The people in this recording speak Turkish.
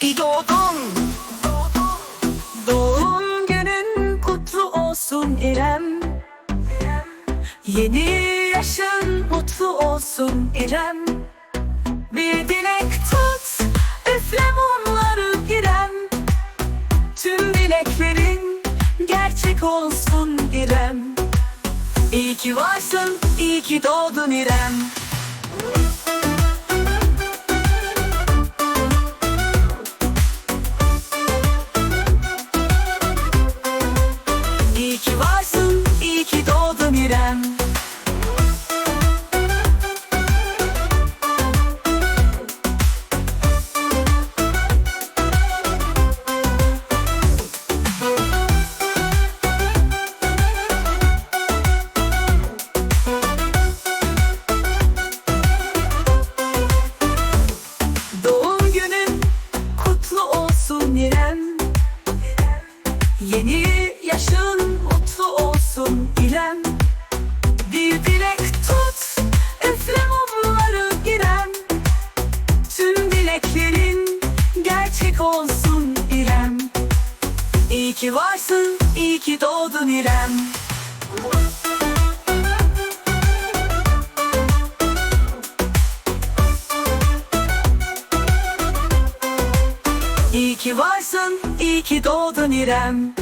İyi doğdun. Doğum günün kutlu olsun İrem. Yeni yaşın mutlu olsun İrem. Bir dilek tut Üfle mumları İrem. Tüm dileklerin gerçek olsun İrem. İyi ki varsın, iyi ki doğdun İrem. Yeni yaşın mutlu olsun İrem Bir dilek tut üfle mumları İrem Tüm dileklerin gerçek olsun İrem. İyi ki varsın, iyi ki doğdun İrem İyi ki varsın, iyi ki doğdun İrem